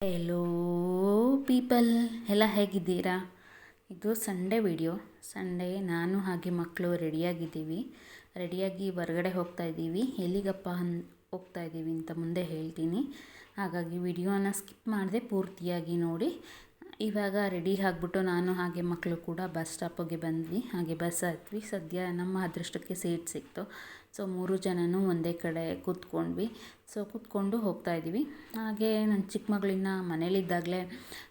Hello people ಎಲ್ಲ ಹೇಗಿದ್ದೀರಾ? ಇದು ಸಂಡೇ ವಿಡಿಯೋ ಸಂಡೇ ನಾನು ಹಾಗೆ ಮಕ್ಕಳು ರೆಡಿಯಾಗಿದ್ದೀವಿ ರೆಡಿಯಾಗಿ ಹೊರಗಡೆ ಹೋಗ್ತಾ ಇದ್ದೀವಿ. ಎಲ್ಲಿಗಪ್ಪ ಅನ್ ಹೋಗ್ತಾ ಇದ್ದೀವಿ ಅಂತ ಮುಂದೆ ಹೇಳ್ತೀನಿ. ಹಾಗಾಗಿ ವಿಡಿಯೋನ ಸ್ಕಿಪ್ ಮಾಡದೆ ಪೂರ್ತಿಯಾಗಿ ನೋಡಿ. ಇವಾಗ ರೆಡಿ ಆಗಿಬಿಟ್ಟು ನಾನು ಹಾಗೆ ಮಕ್ಕಳು ಕೂಡ ಬಸ್ ಸ್ಟಾಪಿಗೆ ಬಂದ್ವಿ. ಹಾಗೆ ಬಸ್ ಹತ್ವಿ. ಸದ್ಯ ನಮ್ಮ ಅದೃಷ್ಟಕ್ಕೆ ಸೀಟ್ ಸಿಕ್ತು. ಸೊ ಮೂರು ಜನನೂ ಒಂದೇ ಕಡೆ ಕೂತ್ಕೊಂಡ್ವಿ. ಸೊ ಕೂತ್ಕೊಂಡು ಹೋಗ್ತಾ ಇದ್ದೀವಿ. ಹಾಗೆ ನನ್ನ ಚಿಕ್ಕ ಮಗಳಿನ ಮನೇಲಿದ್ದಾಗಲೇ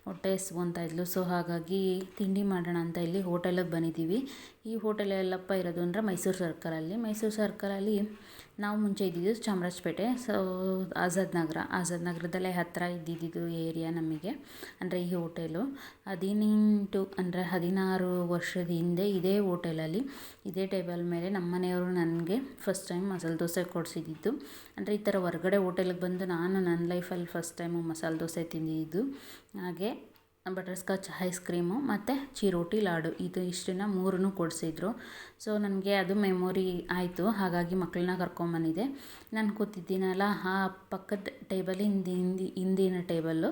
ಹೊಟ್ಟೆ ಹಸ್ಕೊಂತ ಇದ್ಲು. ಸೊ ಹಾಗಾಗಿ ತಿಂಡಿ ಮಾಡೋಣ ಅಂತ ಇಲ್ಲಿ ಹೋಟೆಲಿಗೆ ಬಂದಿದ್ದೀವಿ. ಈ ಹೋಟೆಲ್ ಎಲ್ಲಪ್ಪ ಇರೋದು ಅಂದರೆ ಮೈಸೂರು ಸರ್ಕಲಲ್ಲಿ. ಮೈಸೂರು ಸರ್ಕಲಲ್ಲಿ ನಾವು ಮುಂಚೆ ಇದ್ದಿದ್ದು ಚಾಮರಾಜಪೇಟೆ. ಸೊ ಆಜಾದ್ ನಗರ. ಆಜಾದ್ ನಗರದಲ್ಲೇ ಹತ್ತಿರ ಇದ್ದಿದ್ದು ಏರಿಯಾ ನಮಗೆ, ಅಂದರೆ ಈ ಹೋಟೆಲು. ಹದಿನೆಂಟು, ಅಂದರೆ ಹದಿನಾರು ವರ್ಷದ ಹಿಂದೆ ಇದೇ ಹೋಟೆಲಲ್ಲಿ, ಇದೇ ಟೇಬಲ್ ಮೇಲೆ ನಮ್ಮ ಮನೆಯವರು ನನಗೆ ಫಸ್ಟ್ ಟೈಮ್ ಮಸಾಲೆ ದೋಸೆ ಕೊಡಿಸಿದ್ದು. ಅಂದರೆ ಈ ಥರ ಹೊರಗಡೆ ಹೋಟೆಲಿಗೆ ಬಂದು ನಾನು ನನ್ನ ಲೈಫಲ್ಲಿ ಫಸ್ಟ್ ಟೈಮು ಮಸಾಲೆ ದೋಸೆ ತಿಂದಿದ್ದು. ಹಾಗೆ ಬಟರ್ ಸ್ಕಾಚ್ ಐಸ್ ಕ್ರೀಮು ಮತ್ತು ಚಿರೋಟಿ ಲಾಡು. ಇದು ಇಷ್ಟನ್ನು ಮೂರನ್ನು ಕೊಡಿಸಿದ್ರು. ಸೊ ನನಗೆ ಅದು ಮೆಮೊರಿ ಆಯಿತು, ಹಾಗಾಗಿ ಮಕ್ಕಳನ್ನ ಕರ್ಕೊಂಬಂದಿದ್ದೆ ನಾನು ಕೂತಿದ್ದೀನಲ್ಲ, ಆ ಪಕ್ಕದ ಟೇಬಲ್ ಹಿಂದಿ ಹಿಂದಿ, ಹಿಂದಿನ ಟೇಬಲ್ಲು.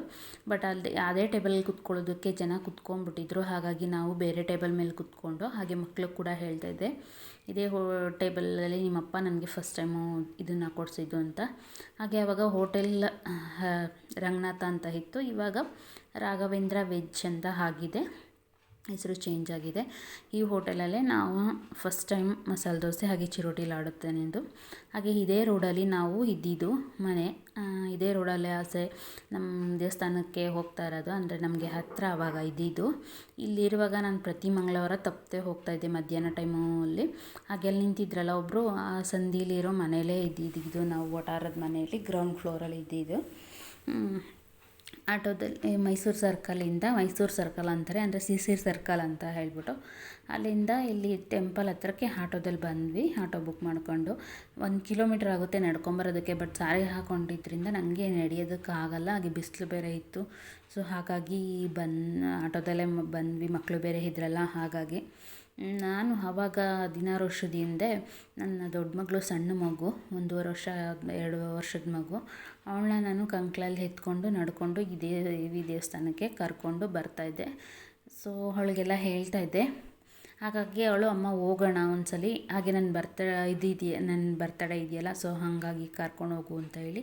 ಬಟ್ ಅಲ್ಲಿ ಅದೇ ಟೇಬಲಲ್ಲಿ ಕೂತ್ಕೊಳ್ಳೋದಕ್ಕೆ ಜನ ಕುತ್ಕೊಂಡ್ಬಿಟ್ಟಿದ್ರು, ಹಾಗಾಗಿ ನಾವು ಬೇರೆ ಟೇಬಲ್ ಮೇಲೆ ಕೂತ್ಕೊಂಡು, ಹಾಗೆ ಮಕ್ಕಳು ಕೂಡ ಹೇಳ್ತಾ ಇದ್ದೆ, ಇದೇ ಹೋ ಟೇಬಲಲ್ಲಿ ನಿಮ್ಮಪ್ಪ ನನಗೆ ಫಸ್ಟ್ ಟೈಮು ಇದನ್ನು ಕೊಡಿಸಿದ್ದು ಅಂತ. ಹಾಗೆ ಆವಾಗ ಹೋಟೆಲ್ ರಂಗನಾಥ ಅಂತ ಇತ್ತು. ಇವಾಗ ರಾಘವೇಂದ್ರ ವೆಜ್ ಅಂತ ಆಗಿದೆ. ಹೆಸರು ಚೇಂಜ್ ಆಗಿದೆ. ಈ ಹೋಟೆಲಲ್ಲೇ ನಾವು ಫಸ್ಟ್ ಟೈಮ್ ಮಸಾಲೆ ದೋಸೆ ಹಾಗೆ ಚಿರೋಟಿ ಲಾಡುತ್ತೇನೆಂದು ಹಾಗೆ ಇದೇ ರೋಡಲ್ಲಿ ನಾವು ಇದ್ದಿದ್ದು ಮನೆ. ಇದೇ ರೋಡಲ್ಲೇ ಆಸೆ ನಮ್ಮ ದೇವಸ್ಥಾನಕ್ಕೆ ಹೋಗ್ತಾ ಇರೋದು. ಅಂದರೆ ನಮಗೆ ಹತ್ತಿರ ಆವಾಗ ಇದ್ದಿದ್ದು. ಇಲ್ಲಿರುವಾಗ ನಾನು ಪ್ರತಿ ಮಂಗಳವಾರ ತಪ್ಪದೆ ಹೋಗ್ತಾಯಿದ್ದೆ ಮಧ್ಯಾಹ್ನ ಟೈಮಲ್ಲಿ ಹಾಗೆ ಅಲ್ಲಿ ನಿಂತಿದ್ರಲ್ಲ ಒಬ್ಬರು ಆ ಸಂದಿಲಿರೋ ಮನೆಯಲ್ಲೇ ಇದ್ದಿದ್ದು. ನಾವು ಒಟಾರದ ಮನೆಯಲ್ಲಿ ಗ್ರೌಂಡ್ ಫ್ಲೋರಲ್ಲಿ ಇದ್ದಿದ್ದು. ಆಟೋದಲ್ಲಿ ಮೈಸೂರು ಸರ್ಕಲಿಂದ ಮೈಸೂರು ಸರ್ಕಲ್ ಅಂತಾರೆ, ಅಂದರೆ ಸಿ ಸಿ ಸರ್ಕಲ್ ಅಂತ ಹೇಳಿಬಿಟ್ಟು. ಅಲ್ಲಿಂದ ಇಲ್ಲಿ ಟೆಂಪಲ್ ಹತ್ರಕ್ಕೆ ಆಟೋದಲ್ಲಿ ಬಂದ್ವಿ, ಆಟೋ ಬುಕ್ ಮಾಡಿಕೊಂಡು. ಒಂದು ಕಿಲೋಮೀಟ್ರ್ ಆಗುತ್ತೆ ನಡ್ಕೊಂಬರೋದಕ್ಕೆ, ಬಟ್ ಸಾರಿ ಹಾಕೊಂಡಿದ್ದರಿಂದ ನನಗೆ ನಡೆಯೋದಕ್ಕಾಗಲ್ಲ ಹಾಗೆ ಬಿಸಿಲು ಬೇರೆ ಇತ್ತು. ಸೊ, ಹಾಗಾಗಿ ಬನ್ ಆಟೋದಲ್ಲೇ ಬಂದ್ವಿ, ಮಕ್ಕಳು ಬೇರೆ ಇದ್ರಲ್ಲ, ಹಾಗಾಗಿ. ನಾನು ಆವಾಗ ಹದಿನಾರು ವರ್ಷದ ಹಿಂದೆ ನನ್ನ ದೊಡ್ಡ ಮಗಳು ಸಣ್ಣ ಮಗು, ಒಂದೂವರೆ ವರ್ಷ ಎರಡು ವರ್ಷದ ಮಗು. ಅವಳನ್ನ ನಾನು ಕಂಕ್ಳಲ್ಲಿ ಎತ್ಕೊಂಡು ನಡ್ಕೊಂಡು ಇದೇ ದೇವಿ ದೇವಸ್ಥಾನಕ್ಕೆ ಕರ್ಕೊಂಡು ಬರ್ತಾಯಿದ್ದೆ ಸೊ ಅವಳಿಗೆಲ್ಲ ಹೇಳ್ತಾಯಿದ್ದೆ ಹಾಗಾಗಿ ಅವಳು, ಅಮ್ಮ, ಹೋಗೋಣ ಒಂದ್ಸಲಿ. ಹಾಗೆ ನನ್ನ ಬರ್ತ, ಇದಿದೆಯಾ ನನ್ನ ಬರ್ತಡೇ ಇದೆಯಲ್ಲ, ಸೊ ಹಾಗಾಗಿ ಕರ್ಕೊಂಡು ಹೋಗು ಅಂತ ಹೇಳಿ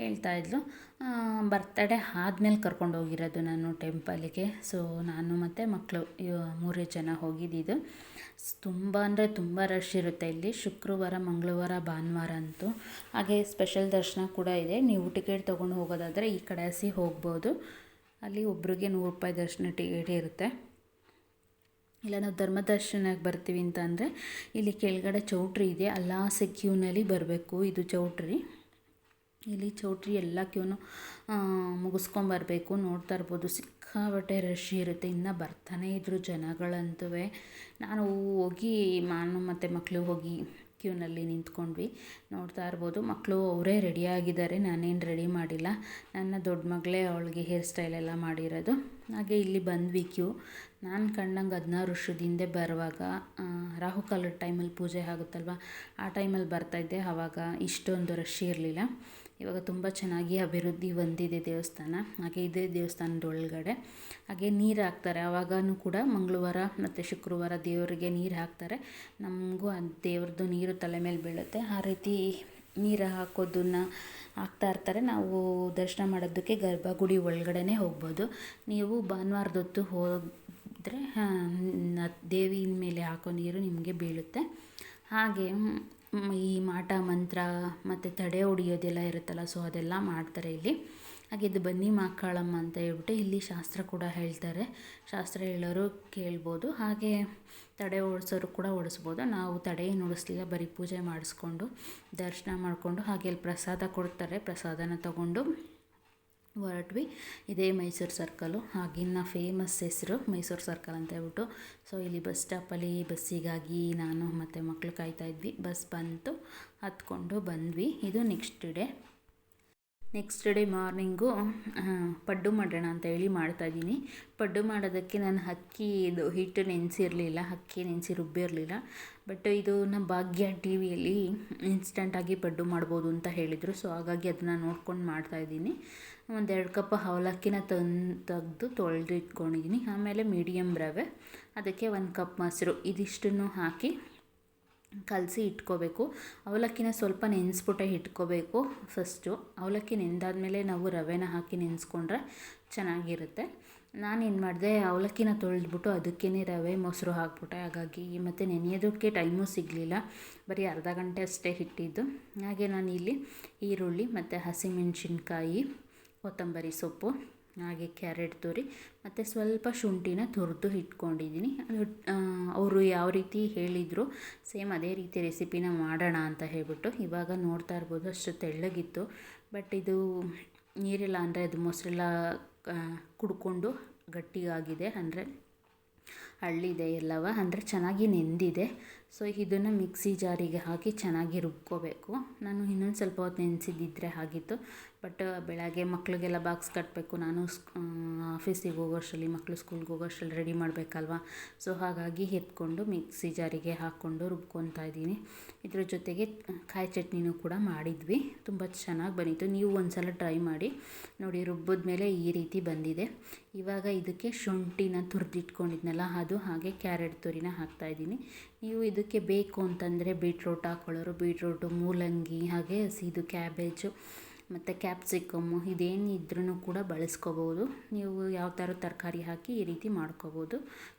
ಹೇಳ್ತಾ ಇದ್ಲು. ಬರ್ತಡೇ ಆದ್ಮೇಲೆ ಕರ್ಕೊಂಡು ಹೋಗಿರೋದು ನಾನು ಟೆಂಪಲಿಗೆ. ಸೊ ನಾನು ಮತ್ತು ಮಕ್ಕಳು ಮೂರೇ ಜನ ಹೋಗಿದ್ದಿದ್ದು. ತುಂಬ ಅಂದರೆ ತುಂಬ ರಶ್ ಇರುತ್ತೆ ಇಲ್ಲಿ. ಶುಕ್ರವಾರ, ಮಂಗಳವಾರ, ಭಾನುವಾರ ಅಂತೂ. ಹಾಗೆ ಸ್ಪೆಷಲ್ ದರ್ಶನ ಕೂಡ ಇದೆ. ನೀವು ಟಿಕೆಟ್ ತೊಗೊಂಡು ಹೋಗೋದಾದರೆ ಈ ಕಡೆ ಹಸಿ ಹೋಗ್ಬೋದು. ಅಲ್ಲಿ ಒಬ್ರಿಗೆ ನೂರು ರೂಪಾಯಿ ದರ್ಶನ ಟಿಕೆಟ್ ಇರುತ್ತೆ. ಇಲ್ಲ, ನಾವು ಧರ್ಮದರ್ಶನಕ್ಕೆ ಬರ್ತೀವಿ ಅಂತ ಅಂದರೆ ಇಲ್ಲಿ ಕೆಳಗಡೆ ಚೌಟ್ರಿ ಇದೆ. ಅಲ್ಲ ಕ್ಯೂನಲ್ಲಿ ಬರಬೇಕು ಇದು ಚೌಟ್ರಿ. ಇಲ್ಲಿ ಚೌಟ್ರಿ ಎಲ್ಲ ಕ್ಯೂನು ಮುಗಿಸ್ಕೊಂಬರ್ಬೇಕು ನೋಡ್ತಾ ಇರ್ಬೋದು, ಸಿಕ್ಕಾಪಟ್ಟೆ ರಶ್ ಇರುತ್ತೆ. ಇನ್ನು ಬರ್ತಾನೆ ಇದ್ರು ಜನಗಳಂತೂ ನಾನು ಹೋಗಿ, ನಾನು ಮತ್ತು ಮಕ್ಕಳು ಹೋಗಿ ಕ್ಯೂನಲ್ಲಿ ನಿಂತ್ಕೊಂಡ್ವಿ. ನೋಡ್ತಾ ಇರ್ಬೋದು ಮಕ್ಕಳು ಅವರೇ ರೆಡಿಯಾಗಿದ್ದಾರೆ ನಾನೇನು ರೆಡಿ ಮಾಡಿಲ್ಲ. ನನ್ನ ದೊಡ್ಡ ಮಗಳೇ ಅವಳಿಗೆ ಹೇರ್ ಸ್ಟೈಲ್ ಎಲ್ಲ ಮಾಡಿರೋದು. ಹಾಗೆ ಇಲ್ಲಿ ಬಂದ್ವಿ ಕ್ಯೂ ನಾನು ಕಂಡಂಗೆ ಹದಿನಾರು ವರ್ಷದ ಹಿಂದೆ ಬರುವಾಗ ರಾಹುಕಾಲದ ಟೈಮಲ್ಲಿ ಪೂಜೆ ಆಗುತ್ತಲ್ವ? ಆ ಟೈಮಲ್ಲಿ ಬರ್ತಾಯಿದ್ದೆ ಆವಾಗ ಇಷ್ಟೊಂದು ರಶ್ ಇರಲಿಲ್ಲ. ಇವಾಗ ತುಂಬ ಚೆನ್ನಾಗಿ ಅಭಿವೃದ್ಧಿ ಹೊಂದಿದೆ ದೇವಸ್ಥಾನ. ಹಾಗೆ ಇದೇ ದೇವಸ್ಥಾನದ ಒಳಗಡೆ ಹಾಗೆ ನೀರು ಹಾಕ್ತಾರೆ. ಆವಾಗೂ ಕೂಡ ಮಂಗಳವಾರ ಮತ್ತು ಶುಕ್ರವಾರ ದೇವರಿಗೆ ನೀರು ಹಾಕ್ತಾರೆ. ನಮಗೂ ಆ ದೇವ್ರದ್ದು ನೀರು ತಲೆ ಮೇಲೆ ಬೀಳುತ್ತೆ. ಆ ರೀತಿ ನೀರು ಹಾಕೋದನ್ನು ಹಾಕ್ತಾ ಇರ್ತಾರೆ. ನಾವು ದರ್ಶನ ಮಾಡೋದಕ್ಕೆ ಗರ್ಭಗುಡಿ ಒಳಗಡೆನೇ ಹೋಗ್ಬೋದು. ನೀವು ಭಾನುವಾರದೊತ್ತು ಹೋದರೆ ದೇವಿಯ ಮೇಲೆ ಹಾಕೋ ನೀರು ನಿಮಗೆ ಬೀಳುತ್ತೆ. ಹಾಗೆ ಈ ಮಾಟ ಮಂತ್ರ ಮತ್ತು ತಡೆ ಹೊಡಿಯೋದೆಲ್ಲ ಇರುತ್ತಲ್ಲ ಸೊ ಅದೆಲ್ಲ ಮಾಡ್ತಾರೆ ಇಲ್ಲಿ. ಹಾಗೆ ಇದು ಬನ್ನಿ ಮಾಕಾಳಮ್ಮ ಅಂತ ಹೇಳ್ಬಿಟ್ಟು ಇಲ್ಲಿ ಶಾಸ್ತ್ರ ಕೂಡ ಹೇಳ್ತಾರೆ. ಶಾಸ್ತ್ರ ಹೇಳೋರು ಕೇಳ್ಬೋದು. ಹಾಗೆ ತಡೆ ಓಡಿಸೋರು ಕೂಡ ಓಡಿಸ್ಬೋದು ನಾವು ತಡೆ ಏನು ಓಡಿಸ್ಲಿಲ್ಲ ಬರೀ ಪೂಜೆ ಮಾಡಿಸ್ಕೊಂಡು, ದರ್ಶನ ಮಾಡಿಕೊಂಡು ಹಾಗೆ ಇಲ್ಲಿ ಪ್ರಸಾದ ಕೊಡ್ತಾರೆ, ಪ್ರಸಾದನ ತಗೊಂಡು. ಹೊರಟ್ವಿ. ಇದೇ ಮೈಸೂರು ಸರ್ಕಲು. ಆಗಿನ ಫೇಮಸ್ ಹೆಸರು ಮೈಸೂರು ಸರ್ಕಲ್ ಅಂತ ಹೇಳ್ಬಿಟ್ಟು. ಸೊ ಇಲ್ಲಿ ಬಸ್ ಸ್ಟಾಪಲ್ಲಿ ಬಸ್ಸಿಗಾಗಿ ನಾನು ಮತ್ತು ಮಕ್ಕಳು ಕಾಯ್ತಾ ಇದ್ವಿ. ಬಸ್ ಬಂತು, ಹತ್ಕೊಂಡು ಬಂದ್ವಿ. ಇದು next day next day morning ಪಡ್ಡು ಮಾಡೋಣ ಅಂತ ಹೇಳಿ ಮಾಡ್ತಾಯಿದ್ದೀನಿ ಪಡ್ಡು ಮಾಡೋದಕ್ಕೆ ನಾನು ಅಕ್ಕಿ ಇದು ಹಿಟ್ಟು ನೆನೆಸಿರಲಿಲ್ಲ ಅಕ್ಕಿ ನೆನೆಸಿ ರುಬ್ಬಿರಲಿಲ್ಲ. ಬಟ್ ಇದು ನಮ್ಮ ಭಾಗ್ಯ ಟಿ ವಿಯಲ್ಲಿ ಇನ್ಸ್ಟಂಟಾಗಿ ಪಡ್ಡು ಮಾಡ್ಬೋದು ಅಂತ ಹೇಳಿದರು. ಸೊ ಹಾಗಾಗಿ ಅದನ್ನು ನೋಡ್ಕೊಂಡು ಮಾಡ್ತಾಯಿದ್ದೀನಿ ಒಂದೆರಡು ಕಪ್ ಅವಲಕ್ಕಿನ ತಂದು ತೆಗೆದು ತೊಳೆದು ಇಟ್ಕೊಂಡಿದ್ದೀನಿ ಆಮೇಲೆ ಮೀಡಿಯಮ್ ರವೆ. ಅದಕ್ಕೆ ಒಂದು ಕಪ್ ಮೊಸರು. ಇದಿಷ್ಟನ್ನು ಹಾಕಿ ಕಲಸಿ ಇಟ್ಕೋಬೇಕು. ಅವಲಕ್ಕಿನ ಸ್ವಲ್ಪ ನೆನೆಸ್ಬಿಟ್ಟೆ ಇಟ್ಕೋಬೇಕು ಫಸ್ಟು ಅವಲಕ್ಕಿ ನೆಂದಾದ್ಮೇಲೆ ನಾವು ರವೆನ ಹಾಕಿ ನೆನೆಸ್ಕೊಂಡ್ರೆ ಚೆನ್ನಾಗಿರುತ್ತೆ. ನಾನೇನು ಮಾಡಿದೆ, ಅವಲಕ್ಕಿನ ತೊಳೆದ್ಬಿಟ್ಟು ಅದಕ್ಕೇ ರವೆ, ಮೊಸರು ಹಾಕ್ಬಿಟ್ಟೆ. ಹಾಗಾಗಿ ಮತ್ತು ನೆನೆಯೋದಕ್ಕೆ ಟೈಮು ಸಿಗಲಿಲ್ಲ. ಬರೀ ಅರ್ಧ ಗಂಟೆ ಅಷ್ಟೇ ಇಟ್ಟಿದ್ದು ಹಾಗೆ ನಾನು ಇಲ್ಲಿ ಈರುಳ್ಳಿ ಮತ್ತು ಹಸಿಮೆಣಸಿನ್ಕಾಯಿ, ಕೊತ್ತಂಬರಿ ಸೊಪ್ಪು, ಹಾಗೆ ಕ್ಯಾರೆಟ್ ತುರಿ ಮತ್ತು ಸ್ವಲ್ಪ ಶುಂಠಿನ ತುರಿದು ಇಟ್ಕೊಂಡಿದ್ದೀನಿ. ಅದು ಅವರು ಯಾವ ರೀತಿ ಹೇಳಿದರು, ಸೇಮ್ ಅದೇ ರೀತಿ ರೆಸಿಪಿನ ಮಾಡೋಣ ಅಂತ ಹೇಳಿಬಿಟ್ಟು. ಇವಾಗ ನೋಡ್ತಾ ಇರ್ಬೋದು ಅಷ್ಟು ತೆಳ್ಳಗಿತ್ತು. ಬಟ್ ಇದು ನೀರಿಲ್ಲ ಅಂದರೆ ಅದು ಮೊಸರೆಲ್ಲ ಕುಡ್ಕೊಂಡು ಗಟ್ಟಿಯಾಗಿದೆ ಅಂದರೆ ಹಳ್ಳಿದೆ ಎಲ್ಲವ, ಅಂದರೆ ಚೆನ್ನಾಗಿ ನೆಂದಿದೆ. ಸೊ ಇದನ್ನು ಮಿಕ್ಸಿ ಜಾರಿಗೆ ಹಾಕಿ ಚೆನ್ನಾಗಿ ರುಬ್ಕೋಬೇಕು. ನಾನು ಇನ್ನೊಂದು ಸ್ವಲ್ಪ ಹೊತ್ತು ನೆನೆಸಿದ್ದಿದ್ರೆ ಆಗಿತ್ತು. ಬಟ್ ಬೆಳಗ್ಗೆ ಮಕ್ಕಳಿಗೆಲ್ಲ ಬಾಕ್ಸ್ ಕಟ್ಟಬೇಕು ನಾನು ಆಫೀಸಿಗೆ ಹೋಗೋಷ್ಟರಲ್ಲಿ ಮಕ್ಕಳು ಸ್ಕೂಲ್ಗೆ ಹೋಗೋಷ್ಟರಲ್ಲಿ ರೆಡಿ ಮಾಡಬೇಕಲ್ವ? ಸೊ ಹಾಗಾಗಿ ಎತ್ಕೊಂಡು ಮಿಕ್ಸಿ ಜಾರಿಗೆ ಹಾಕ್ಕೊಂಡು ರುಬ್ಕೊತಾ ಇದ್ದೀನಿ. ಇದ್ರ ಜೊತೆಗೆ ಕಾಯಿ ಚಟ್ನಿನೂ ಕೂಡ ಮಾಡಿದ್ವಿ. ತುಂಬ ಚೆನ್ನಾಗಿ ಬಂದಿತ್ತು. ನೀವು ಒಂದು ಸಲ ಟ್ರೈ ಮಾಡಿ ನೋಡಿ ರುಬ್ಬಿದ ಮೇಲೆ ಈ ರೀತಿ ಬಂದಿದೆ. ಇವಾಗ ಇದಕ್ಕೆ ಶುಂಠಿನ ತುರಿದಿಟ್ಕೊಂಡಿದ್ನಲ್ಲ ಅದು ಹಾಗೆ ಕ್ಯಾರೆಟ್ ತುರಿನ ಹಾಕ್ತಾಯಿದ್ದೀನಿ ನೀವು ಇದಕ್ಕೆ ಬೇಕು ಅಂತಂದರೆ ಬೀಟ್ರೋಟ್ ಹಾಕ್ಕೊಳ್ಳೋರು ಬೀಟ್ರೋಟು, ಮೂಲಂಗಿ, ಹಾಗೆ ಹಸಿದು ಕ್ಯಾಬೇಜು, ಮತ್ತು ಕ್ಯಾಪ್ಸಿಕಮ್ಮು ಇದೇನಿದ್ರೂ ಕೂಡ ಬಳಸ್ಕೋಬೋದು. ನೀವು ಯಾವ ಥರ ತರಕಾರಿ ಹಾಕಿ ಈ ರೀತಿ ಮಾಡ್ಕೋಬೋದು.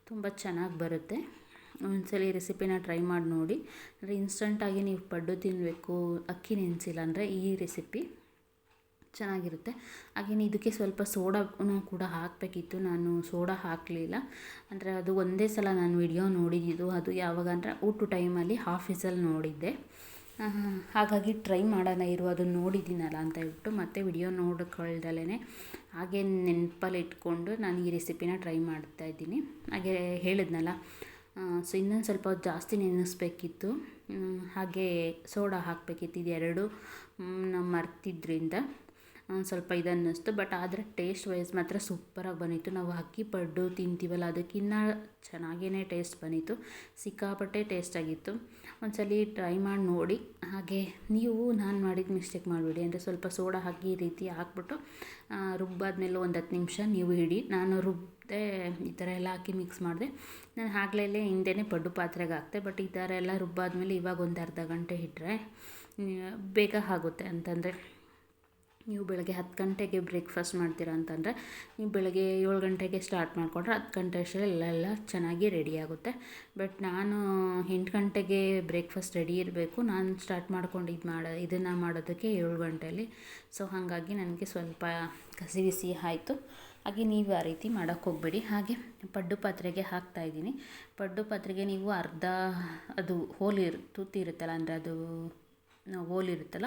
ತುಂಬ ಚೆನ್ನಾಗಿ ಬರುತ್ತೆ. ಒಂದ್ಸಲ ರೆಸಿಪಿನ ಟ್ರೈ ಮಾಡಿ ನೋಡಿ. ಅಂದರೆ ಇನ್ಸ್ಟಂಟಾಗಿ ನೀವು ಪಡ್ಡು ತಿನ್ನಬೇಕು ಅಕ್ಕಿ ನೆನೆಸಿಲ್ಲ ಅಂದರೆ ಈ ರೆಸಿಪಿ ಚೆನ್ನಾಗಿರುತ್ತೆ. ಹಾಗೇನೆ ಇದಕ್ಕೆ ಸ್ವಲ್ಪ ಸೋಡಾನು ಕೂಡ ಹಾಕಬೇಕಿತ್ತು. ನಾನು ಸೋಡಾ ಹಾಕಲಿಲ್ಲ. ಅಂದರೆ ಅದು ಒಂದೇ ಸಲ ನಾನು ವಿಡಿಯೋ ನೋಡಿದ್ದು. ಅದು ಯಾವಾಗ ಅಂದರೆ ಊಟ ಟೈಮಲ್ಲಿ ಹಾಫ್ ನೋಡಿದ್ದೆ. ಹಾಗಾಗಿ ಟ್ರೈ ಮಾಡೋಣ ಇರು, ಅದನ್ನು ನೋಡಿದ್ದೀನಲ್ಲ ಅಂತ ಹೇಳ್ಬಿಟ್ಟು ಮತ್ತೆ ವಿಡಿಯೋ ನೋಡ್ಕೊಳ್ದಲೇ ಹಾಗೆ ನೆನಪಲ್ಲಿ ಇಟ್ಕೊಂಡು ನಾನು ಈ ರೆಸಿಪಿನ ಟ್ರೈ ಮಾಡ್ತಾ ಇದ್ದೀನಿ. ಹಾಗೆ ಹೇಳಿದ್ನಲ್ಲ ಸೊ ಇನ್ನೊಂದು ಸ್ವಲ್ಪ ಜಾಸ್ತಿ ನೆನೆಸ್ಬೇಕಿತ್ತು. ಹಾಗೆ ಸೋಡಾ ಹಾಕಬೇಕಿತ್ತು. ಇದೆರಡು ನಾವು ಮರ್ತಿದ್ರಿಂದ. ಸ್ವಲ್ಪ ಇದು ಅನ್ನಿಸ್ತು ಬಟ್ ಆದರೆ ಟೇಸ್ಟ್ ವೈಸ್ ಮಾತ್ರ ಸೂಪರಾಗಿ ಬಂದಿತ್ತು. ನಾವು ಅಕ್ಕಿ, ಪಡ್ಡು ತಿಂತೀವಲ್ಲ ಅದಕ್ಕಿನ್ನ ಚೆನ್ನಾಗೇ ಟೇಸ್ಟ್ ಬಂದಿತ್ತು. ಸಿಕ್ಕಾಪಟ್ಟೆ ಟೇಸ್ಟ್ ಆಗಿತ್ತು. ಒಂದ್ಸಲ ಟ್ರೈ ಮಾಡಿ ನೋಡಿ. ಹಾಗೆ ನೀವು, ನಾನು ಮಾಡಿದ ಮಿಸ್ಟೇಕ್ ಮಾಡಬೇಡಿ. ಅಂದರೆ ಸ್ವಲ್ಪ ಸೋಡಾ ಹಾಕಿ ಈ ರೀತಿ ಹಾಕ್ಬಿಟ್ಟು ರುಬ್ಬಾದ್ಮೇಲೆ ಒಂದು ಹತ್ತು ನಿಮಿಷ ನೀವು ಹಿಡಿ ನಾನು ರುಬ್ಬಿದೆ ಈ ಥರ ಎಲ್ಲ ಹಾಕಿ ಮಿಕ್ಸ್ ಮಾಡಿದೆ. ನಾನು ಆಗ್ಲೇ ಹಿಂದೆನೇ ಪಡ್ಡು ಪಾತ್ರೆಗೆ ಹಾಕ್ತೆ ಬಟ್ ಈ ಥರ ಎಲ್ಲ ರುಬ್ಬಾದ್ಮೇಲೆ ಇವಾಗ ಒಂದು ಅರ್ಧ ಗಂಟೆ ಇಟ್ಟರೆ ಬೇಗ ಆಗುತ್ತೆ ಅಂತಂದರೆ. ನೀವು ಬೆಳಗ್ಗೆ ಹತ್ತು ಗಂಟೆಗೆ ಬ್ರೇಕ್ಫಾಸ್ಟ್ ಮಾಡ್ತೀರ ಅಂತಂದರೆ, ನೀವು ಬೆಳಗ್ಗೆ ಏಳು ಗಂಟೆಗೆ ಸ್ಟಾರ್ಟ್ ಮಾಡಿಕೊಂಡ್ರೆ ಹತ್ತು ಗಂಟೆ ಅಷ್ಟರಲ್ಲಿ ಎಲ್ಲ ಎಲ್ಲ ಚೆನ್ನಾಗಿ ರೆಡಿ ಆಗುತ್ತೆ. ಬಟ್ ನಾನು ಎಂಟು ಗಂಟೆಗೆ ಬ್ರೇಕ್ಫಾಸ್ಟ್ ರೆಡಿ ಇರಬೇಕು. ನಾನು ಸ್ಟಾರ್ಟ್ ಮಾಡ್ಕೊಂಡು ಇದು ಮಾಡೋ, ಇದನ್ನು ಮಾಡೋದಕ್ಕೆ ಏಳು ಗಂಟೆಯಲ್ಲಿ ಸೊ ಹಾಗಾಗಿ ನನಗೆ ಸ್ವಲ್ಪ ಕಸಿ ಬಿಸಿ ಆಯಿತು. ಹಾಗೆ ನೀವು ಆ ರೀತಿ ಮಾಡೋಕ್ಕೆ ಹೋಗಬೇಡಿ. ಹಾಗೆ ಪಡ್ಡು ಪಾತ್ರೆಗೆ ಹಾಕ್ತಾಯಿದ್ದೀನಿ ಪಡ್ಡು ಪಾತ್ರೆಗೆ ನೀವು ಅರ್ಧ ಅದು ಹೋಲಿ ತುತ್ತಿರುತ್ತಲ್ಲ ಅಂದರೆ ಅದು ಹೋಲ್ ಇರುತ್ತಲ್ಲ,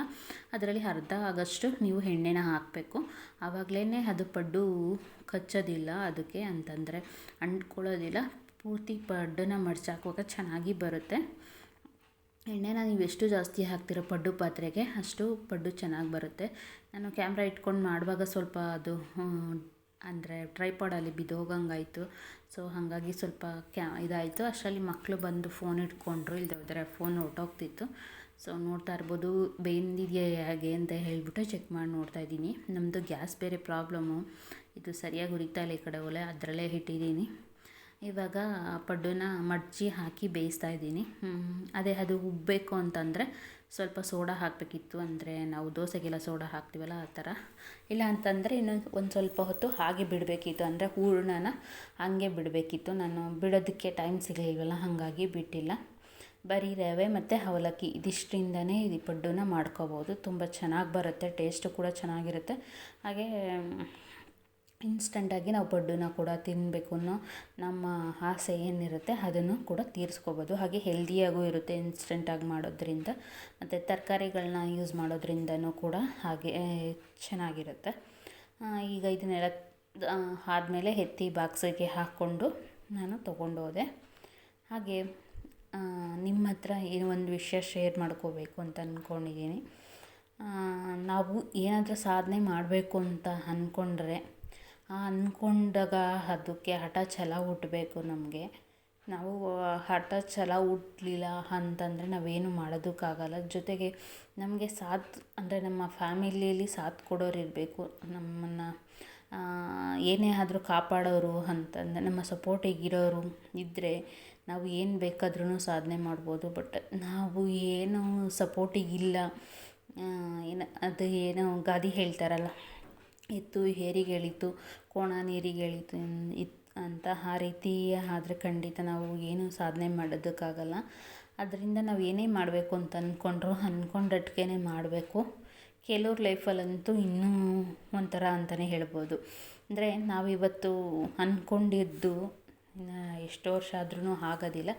ಅದರಲ್ಲಿ ಅರ್ಧ ಆಗಷ್ಟು ನೀವು ಎಣ್ಣೆನ ಹಾಕಬೇಕು. ಆವಾಗಲೇ ಅದು ಪಡ್ಡು ಕಚ್ಚೋದಿಲ್ಲ ಅದಕ್ಕೆ ಅಂತಂದರೆ ಅಂಟ್ಕೊಳ್ಳೋದಿಲ್ಲ, ಪೂರ್ತಿ ಪಡ್ಡನ್ನ ಮಡ್ಚಾಕುವಾಗ ಚೆನ್ನಾಗಿ ಬರುತ್ತೆ. ಎಣ್ಣೆನ ನೀವು ಎಷ್ಟು ಜಾಸ್ತಿ ಹಾಕ್ತಿರೋ ಪಡ್ಡು ಪಾತ್ರೆಗೆ ಅಷ್ಟು ಪಡ್ಡು ಚೆನ್ನಾಗಿ ಬರುತ್ತೆ. ನಾನು ಕ್ಯಾಮ್ರಾ ಇಟ್ಕೊಂಡು ಮಾಡುವಾಗ ಸ್ವಲ್ಪ ಅದು ಅಂದರೆ ಟ್ರೈಪಾಡಲ್ಲಿ ಬಿದ್ದೋಗಂಗಾಯಿತು. ಸೊ, ಹಾಗಾಗಿ ಸ್ವಲ್ಪ ಕ್ಯಾ, ಇದಾಯಿತು. ಅಷ್ಟರಲ್ಲಿ ಮಕ್ಕಳು ಬಂದು ಫೋನ್ ಇಟ್ಕೊಂಡ್ರು ಇಲ್ಲದೆ ಹೋದರೆ ಫೋನ್ ಹೊರ್ಟೋಗ್ತಿತ್ತು. ಸೊ ನೋಡ್ತಾ ಇರ್ಬೋದು, ಬೇಂದಿದೆಯಾ ಹೇಗೆ ಅಂತ ಹೇಳಿಬಿಟ್ಟು ಚೆಕ್ ಮಾಡಿ ನೋಡ್ತಾ ಇದ್ದೀನಿ. ನಮ್ಮದು ಗ್ಯಾಸ್ ಬೇರೆ ಪ್ರಾಬ್ಲಮ್ಮು ಇದು ಸರಿಯಾಗಿ ಉರಿತಾ ಇಲ್ಲ ಈ ಕಡೆ ಒಲೆ, ಅದರಲ್ಲೇ ಇಟ್ಟಿದ್ದೀನಿ. ಇವಾಗ ಪಡ್ಡುನ ಮಡಚಿ ಹಾಕಿ ಬೇಯಿಸ್ತಾ ಇದ್ದೀನಿ. ಅದೇ ಅದು ಉಬ್ಬಬೇಕು ಅಂತಂದರೆ ಸ್ವಲ್ಪ ಸೋಡಾ ಹಾಕಬೇಕಿತ್ತು ಅಂದರೆ ನಾವು ದೋಸೆಗೆಲ್ಲ ಸೋಡಾ ಹಾಕ್ತೀವಲ್ಲ ಆ ಥರ. ಇಲ್ಲ ಅಂತಂದರೆ ಇನ್ನು ಒಂದು ಸ್ವಲ್ಪ ಹೊತ್ತು ಹಾಗೆ ಬಿಡಬೇಕಿತ್ತು ಅಂದರೆ ಹೂರ್ಣನ ಹಾಗೆ ಬಿಡಬೇಕಿತ್ತು. ನಾನು ಬಿಡೋದಕ್ಕೆ ಟೈಮ್ ಸಿಗಲಿಲ್ವಲ್ಲ ಹಾಗಾಗಿ ಬಿಟ್ಟಿಲ್ಲ. ಬರೀ ರವೆ ಮತ್ತು ಅವಲಕ್ಕಿ. ಇದಿಷ್ಟರಿಂದನೇ ಈ ಪಡ್ಡುನ ಮಾಡ್ಕೋಬೋದು. ತುಂಬ ಚೆನ್ನಾಗಿ ಬರುತ್ತೆ. ಟೇಸ್ಟು ಕೂಡ ಚೆನ್ನಾಗಿರುತ್ತೆ. ಹಾಗೇ ಇನ್ಸ್ಟಂಟಾಗಿ ನಾವು ಪಡ್ಡುನ ಕೂಡ ತಿನ್ನಬೇಕು ಅನ್ನೋ ನಮ್ಮ ಆಸೆ ಏನಿರುತ್ತೆ ಅದನ್ನು ಕೂಡ ತೀರಿಸ್ಕೋಬೋದು. ಹಾಗೆ ಹೆಲ್ದಿಯಾಗೂ ಇರುತ್ತೆ ಇನ್ಸ್ಟಂಟಾಗಿ ಮಾಡೋದ್ರಿಂದ. ಮತ್ತು ತರಕಾರಿಗಳನ್ನ ಯೂಸ್ ಮಾಡೋದ್ರಿಂದನೂ ಕೂಡ ಹಾಗೆ ಚೆನ್ನಾಗಿರುತ್ತೆ. ಈಗ ಇದನ್ನೆಲ್ಲ ಆದಮೇಲೆ ಎತ್ತಿ ಬಾಕ್ಸಿಗೆ ಹಾಕ್ಕೊಂಡು ನಾನು ತೊಗೊಂಡೋದೆ. ಹಾಗೆ ನಿಮ್ಮ ಹತ್ರ ಏನೋ ಒಂದು ವಿಷಯ ಶೇರ್ ಮಾಡ್ಕೋಬೇಕು ಅಂತ ಅಂದ್ಕೊಂಡಿದ್ದೀನಿ ನಾವು ಏನಾದರೂ ಸಾಧನೆ ಮಾಡಬೇಕು ಅಂತ ಅಂದ್ಕೊಂಡ್ರೆ ಅಂದ್ಕೊಂಡಾಗ ಅದಕ್ಕೆ ಹಠ ಛಲ ಹುಟ್ಟಬೇಕು ನಮಗೆ. ನಾವು ಹಠ ಛಲ ಹುಟ್ಲಿಲ್ಲ ಅಂತಂದರೆ ನಾವೇನು ಮಾಡೋದಕ್ಕಾಗಲ್ಲ. ಜೊತೆಗೆ ನಮಗೆ ಸಾಥ್, ಅಂದರೆ ನಮ್ಮ ಫ್ಯಾಮಿಲಿಯಲ್ಲಿ ಸಾಥ್ ಕೊಡೋರು ಇರಬೇಕು. ನಮ್ಮನ್ನು ಏನೇ ಆದರೂ ಕಾಪಾಡೋರು ಅಂತಂದರೆ, ನಮ್ಮ ಸಪೋರ್ಟಿಗೆ ಇರೋರು ಇದ್ದರೆ ನಾವು ಏನು ಬೇಕಾದ್ರೂ ಸಾಧನೆ ಮಾಡ್ಬೋದು ಬಟ್ ನಾವು ಏನು ಸಪೋರ್ಟಿಗಿಲ್ಲ ಏನು, ಅದು ಏನೋ ಗಾದೆ ಹೇಳ್ತಾರಲ್ಲ ಇತ್ತು ಹೇರಿಗೆ ಎಳೀತು, ಕೋಣ ನೀರಿಗೆ ಎಳೀತು ಇತ್ತು ಅಂತ ಆ ರೀತಿ ಆದರೆ ಖಂಡಿತ ನಾವು ಏನೂ ಸಾಧನೆ ಮಾಡೋದಕ್ಕಾಗಲ್ಲ. ಅದರಿಂದ ನಾವು ಏನೇ ಮಾಡಬೇಕು ಅಂತ ಅಂದ್ಕೊಂಡ್ರು ಅಂದ್ಕೊಂಡಟ್ಗೆ ಮಾಡಬೇಕು. ಕೆಲವ್ರ ಲೈಫಲ್ಲಂತೂ ಇನ್ನೂ ಒಂಥರ ಅಂತಲೇ ಹೇಳ್ಬೋದು. ಅಂದರೆ ನಾವಿವತ್ತು ಅಂದ್ಕೊಂಡಿದ್ದು ಎಷ್ಟೋ ವರ್ಷ ಆದ್ರೂ ಆಗೋದಿಲ್ಲ.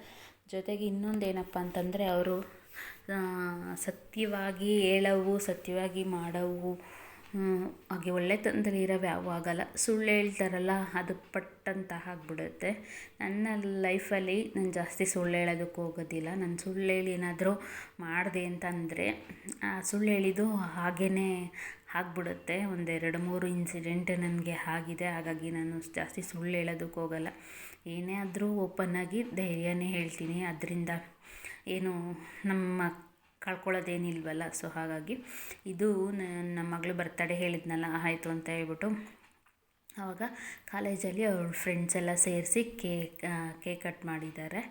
ಜೊತೆಗೆ ಇನ್ನೊಂದು ಏನಪ್ಪ ಅಂತಂದರೆ ಅವರು ಸತ್ಯವಾಗಿ ಹೇಳವು, ಸತ್ಯವಾಗಿ ಮಾಡವು ಹಾಗೆ ಒಳ್ಳೆತನದಲ್ಲಿ ಇರೋವು ಯಾವೂ ಆಗೋಲ್ಲ ಸುಳ್ಳು ಹೇಳ್ತಾರಲ್ಲ, ಅದು ಪಟ್ಟಂತ ಆಗ್ಬಿಡುತ್ತೆ. ನನ್ನ ಲೈಫಲ್ಲಿ ನಾನು ಜಾಸ್ತಿ ಸುಳ್ಳು ಹೇಳೋದಕ್ಕೆ ಹೋಗೋದಿಲ್ಲ. ನಾನು ಸುಳ್ಳು ಹೇಳಿ ಏನಾದರೂ ಮಾಡಿದೆ ಅಂತಂದರೆ, ಆ, ಸುಳ್ಳು ಹೇಳಿದ್ದು ಹಾಗೇ ಆಗ್ಬಿಡುತ್ತೆ. ಒಂದೆರಡು ಮೂರು ಇನ್ಸಿಡೆಂಟ್ ನನಗೆ ಆಗಿದೆ. ಹಾಗಾಗಿ ನಾನು ಜಾಸ್ತಿ ಸುಳ್ಳು ಹೇಳೋದಕ್ಕೆ ಹೋಗಲ್ಲ. ಏನೇ ಆದರೂ ಓಪನ್ನಾಗಿ ಧೈರ್ಯನೇ ಹೇಳ್ತೀನಿ. ಅದರಿಂದ ಏನು ನಮ್ಮ ಕಳ್ಕೊಳ್ಳೋದೇನಿಲ್ವಲ್ಲ? ಸೊ ಹಾಗಾಗಿ ಇದು ನನ್ನ ಮಗಳು ಬರ್ತಡೇ ಹೇಳಿದ್ನಲ್ಲ, ಆಯಿತು ಅಂತ ಹೇಳ್ಬಿಟ್ಟು ಆವಾಗ ಕಾಲೇಜಲ್ಲಿ ಅವ್ಳ ಫ್ರೆಂಡ್ಸ್ ಎಲ್ಲ ಸೇರಿಸಿ ಕೇಕ್ ಕೇಕ್ ಕಟ್ ಮಾಡಿದ್ದಾರೆ.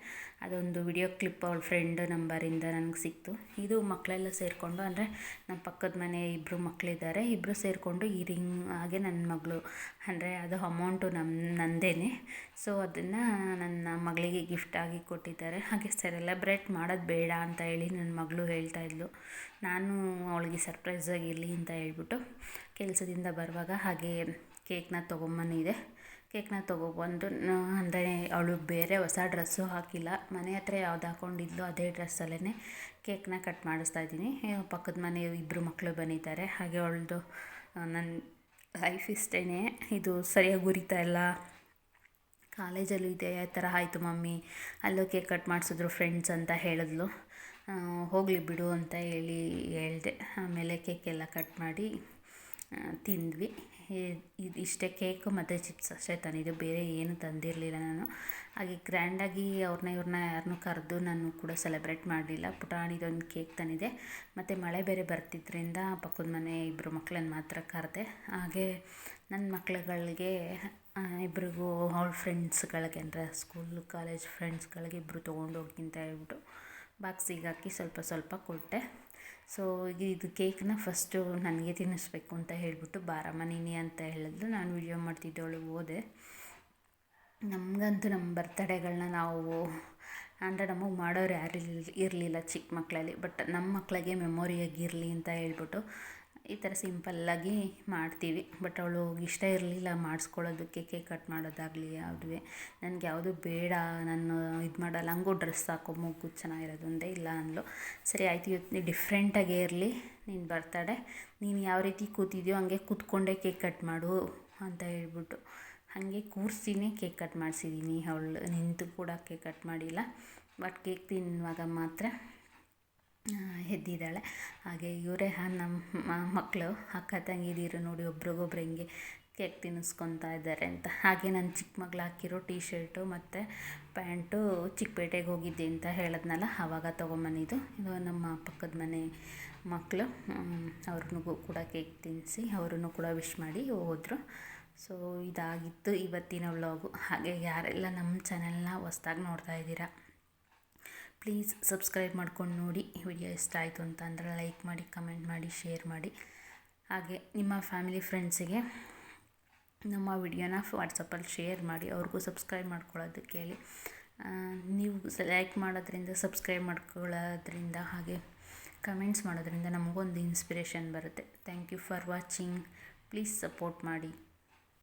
ಅದೊಂದು ವಿಡಿಯೋ ಕ್ಲಿಪ್ ಅವ್ಳ ಫ್ರೆಂಡ್ ನಂಬರಿಂದ ನನಗೆ ಸಿಕ್ತು. ಇದು ಮಕ್ಕಳೆಲ್ಲ ಸೇರಿಕೊಂಡು, ಅಂದರೆ ನಮ್ಮ ಪಕ್ಕದ ಮನೆ ಇಬ್ಬರು ಮಕ್ಕಳಿದ್ದಾರೆ ಇಬ್ಬರು ಸೇರಿಕೊಂಡು ಈ ರಿಂಗ್ ಹಾಗೆ ನನ್ನ ಮಗಳು, ಅಂದರೆ ಅದು ಅಮೌಂಟು ನಮ್ಮ ನಂದೇನೆ. ಸೊ ಅದನ್ನು ನನ್ನ ಮಗಳಿಗೆ ಗಿಫ್ಟಾಗಿ ಕೊಟ್ಟಿದ್ದಾರೆ. ಹಾಗೆ ಸೆಲೆಬ್ರೇಟ್ ಮಾಡೋದು ಬೇಡ ಅಂತ ಹೇಳಿ ನನ್ನ ಮಗಳು ಹೇಳ್ತಾ ಇದ್ಲು. ನಾನು ಅವಳಿಗೆ ಸರ್ಪ್ರೈಸಾಗಿರಲಿ ಅಂತ ಹೇಳ್ಬಿಟ್ಟು ಕೆಲಸದಿಂದ ಬರುವಾಗ ಹಾಗೆ ಕೇಕ್ನ ತೊಗೊಂಬಂದಿದೆ ಕೇಕ್ನ ತೊಗೊಬಂದು ಅಂದರೆ ಅವಳು ಬೇರೆ ಹೊಸ ಡ್ರೆಸ್ಸು ಹಾಕಿಲ್ಲ. ಮನೆ ಹತ್ರ ಯಾವ್ದು ಹಾಕ್ಕೊಂಡಿದ್ಲೋ ಅದೇ ಡ್ರೆಸ್ಸಲ್ಲೇ ಕೇಕ್ನ ಕಟ್ ಮಾಡಿಸ್ತಾ ಇದ್ದೀನಿ. ಪಕ್ಕದ ಮನೆ ಇಬ್ಬರು ಮಕ್ಕಳು ಬಂದಿದ್ದಾರೆ. ಹಾಗೆ ಅವಳದು ನನ್ನ ಲೈಫ್ ಇಷ್ಟೇ ಇದು ಸರಿಯಾಗಿ ಉರಿತಾ ಇಲ್ಲ. ಕಾಲೇಜಲ್ಲೂ ಇದೆ, ಆ ಥರ ಆಯಿತು ಮಮ್ಮಿ. ಅಲ್ಲೂ ಕೇಕ್ ಕಟ್ ಮಾಡಿಸಿದ್ರು ಫ್ರೆಂಡ್ಸ್ ಅಂತ ಹೇಳಿದ್ಲು. ಹೋಗಲಿ ಬಿಡು ಅಂತ ಹೇಳಿ ಹೇಳಿದೆ. ಆಮೇಲೆ ಕೇಕೆಲ್ಲ ಕಟ್ ಮಾಡಿ ತಿಂದ್ವಿ. ಇದು ಇಷ್ಟೇ ಕೇಕು ಮತ್ತು ಚಿಪ್ಸ್ ಅಷ್ಟೇ ತಂದಿದ್ದು ಬೇರೆ ಏನು ತಂದಿರಲಿಲ್ಲ ನಾನು. ಹಾಗೆ ಗ್ರ್ಯಾಂಡಾಗಿ ಅವ್ರನ್ನ ಇವ್ರನ್ನ ಯಾರನ್ನೂ ಕರೆದು ನಾನು ಕೂಡ ಸೆಲೆಬ್ರೇಟ್ ಮಾಡಲಿಲ್ಲ. ಪುಟಾಣಿದೊಂದು ಕೇಕ್ ತಂದಿದೆ ಮತ್ತು ಮಳೆ ಬೇರೆ ಬರ್ತಿದ್ದರಿಂದ ಪಕ್ಕದ ಮನೆ ಇಬ್ಬರು ಮಕ್ಕಳನ್ನ ಮಾತ್ರ ಕರೆದೆ. ಹಾಗೆ ನನ್ನ ಮಕ್ಳುಗಳಿಗೆ ಇಬ್ರಿಗೂ ಅವ್ಳ ಫ್ರೆಂಡ್ಸ್ಗಳಿಗೆ ಅಂದರೆ ಸ್ಕೂಲ್ ಕಾಲೇಜ್ ಫ್ರೆಂಡ್ಸ್ಗಳಿಗೆ ಇಬ್ಬರು ತೊಗೊಂಡೋಗಿ ಅಂತ ಹೇಳ್ಬಿಟ್ಟು ಬಾಕ್ಸಿಗೆ ಹಾಕಿ ಸ್ವಲ್ಪ ಸ್ವಲ್ಪ ಕೊಟ್ಟೆ. ಸೊ ಇದು ಕೇಕನ್ನ ಫಸ್ಟು ನನಗೆ ತಿನ್ನಿಸ್ಬೇಕು ಅಂತ ಹೇಳಿಬಿಟ್ಟು ಬಾರಮ್ಮ ನೀನೆ ಅಂತ ಹೇಳಿದ್ಲು. ನಾನು ವಿಡಿಯೋ ಮಾಡ್ತಿದ್ದವಳು ಹೋದೆ ನಮಗಂತೂ ನಮ್ಮ ಬರ್ತಡೇಗಳನ್ನ ನಾವು ಅಂದರೆ ನಮಗೆ ಮಾಡೋರು ಯಾರು ಇರಲಿಲ್ಲ ಚಿಕ್ಕ ಮಕ್ಕಳಲ್ಲಿ ಬಟ್ ನಮ್ಮ ಮಕ್ಕಳಿಗೆ ಮೆಮೊರಿಯಾಗಿರಲಿ ಅಂತ ಹೇಳ್ಬಿಟ್ಟು ಈ ಥರ ಸಿಂಪಲ್ಲಾಗಿ ಮಾಡ್ತೀವಿ. ಬಟ್ ಅವಳು ಇಷ್ಟ ಇರಲಿಲ್ಲ ಮಾಡಿಸ್ಕೊಳ್ಳೋದಕ್ಕೆ, ಕೇಕ್ ಕಟ್ ಮಾಡೋದಾಗಲಿ ಯಾವುದೇ ನನಗೆ ಯಾವುದು ಬೇಡ, ನಾನು ಇದು ಮಾಡಲ್ಲ, ಹಂಗೂ ಡ್ರೆಸ್ ಹಾಕೋ ಮೂಗು ಚೆನ್ನಾಗಿರೋದು ಒಂದೇ ಇಲ್ಲ ಅಂದಳು ಸರಿ, ಆಯಿತು, ಇವತ್ತು ಡಿಫ್ರೆಂಟಾಗೇ ಇರಲಿ, ನೀನು ಬರ್ತಡೆ ನೀನು ಯಾವ ರೀತಿ ಕೂತಿದ್ಯೋ ಹಂಗೆ ಕೂತ್ಕೊಂಡೇ ಕೇಕ್ ಕಟ್ ಮಾಡು ಅಂತ ಹೇಳ್ಬಿಟ್ಟು ಹಾಗೆ ಕೂರಿಸಿನೇ ಕೇಕ್ ಕಟ್ ಮಾಡಿಸಿದ್ದೀನಿ ಅವಳು. ನಿಂತು ಕೂಡ ಕೇಕ್ ಕಟ್ ಮಾಡಿಲ್ಲ. ಬಟ್ ಕೇಕ್ ತಿನ್ನುವಾಗ ಮಾತ್ರ ಎದ್ದಿದ್ದಾಳೆ. ಹಾಗೆ ಇವರೇ ನಮ್ಮ ಮಕ್ಕಳು ಅಕ್ಕ ತಂಗಿದಿರು ನೋಡಿ ಒಬ್ರಿಗೊಬ್ರು ಹೆಂಗೆ ಕೇಕ್ ತಿನ್ನಿಸ್ಕೊತಾ ಇದ್ದಾರೆ ಅಂತ. ಹಾಗೆ ನನ್ನ ಚಿಕ್ಕ ಮಗಳು ಹಾಕಿರೋ ಟಿ ಶರ್ಟು ಮತ್ತು ಪ್ಯಾಂಟು ಚಿಕ್ಕಪೇಟೆಗೆ ಹೋಗಿದ್ದೆ ಅಂತ ಹೇಳಿದ್ನಲ್ಲ ಆವಾಗ ತೊಗೊಂಬಂದಿದ್ದು. ಇದು ನಮ್ಮ ಪಕ್ಕದ ಮನೆ ಮಕ್ಕಳು ಅವ್ರಿಗೂ ಕೂಡ ಕೇಕ್ ತಿನ್ನಿಸಿ ಅವ್ರೂ ಕೂಡ ವಿಶ್ ಮಾಡಿ ಹೋದರು. ಸೊ, ಇದಾಗಿತ್ತು ಇವತ್ತಿನ ವ್ಲಾಗು. ಹಾಗೆ ಯಾರೆಲ್ಲ ನಮ್ಮ ಚಾನೆಲ್ನ ಹೊಸ್ದಾಗಿ ನೋಡ್ತಾ ಇದ್ದೀರಾ ಪ್ಲೀಸ್ ಸಬ್ಸ್ಕ್ರೈಬ್ ಮಾಡ್ಕೊಂಡು ನೋಡಿ ವಿಡಿಯೋ ಇಷ್ಟ ಆಯಿತು ಅಂತ ಅಂದರೆ ಲೈಕ್ ಮಾಡಿ, ಕಮೆಂಟ್ ಮಾಡಿ, ಶೇರ್ ಮಾಡಿ. ಹಾಗೆ ನಿಮ್ಮ ಫ್ಯಾಮಿಲಿ ಫ್ರೆಂಡ್ಸಿಗೆ ನಮ್ಮ ವಿಡಿಯೋನ ವಾಟ್ಸಪ್ಪಲ್ಲಿ ಶೇರ್ ಮಾಡಿ, ಅವ್ರಿಗೂ ಸಬ್ಸ್ಕ್ರೈಬ್ ಮಾಡ್ಕೊಳ್ಳೋದಕ್ಕೆ ಹೇಳಿ ನೀವು ಲೈಕ್ ಮಾಡೋದ್ರಿಂದ, ಸಬ್ಸ್ಕ್ರೈಬ್ ಮಾಡ್ಕೊಳ್ಳೋದ್ರಿಂದ ಹಾಗೆ ಕಮೆಂಟ್ಸ್ ಮಾಡೋದ್ರಿಂದ ನಮಗೊಂದು ಇನ್ಸ್ಪಿರೇಷನ್ ಬರುತ್ತೆ. Thank you for watching. Please support ಮಾಡಿ.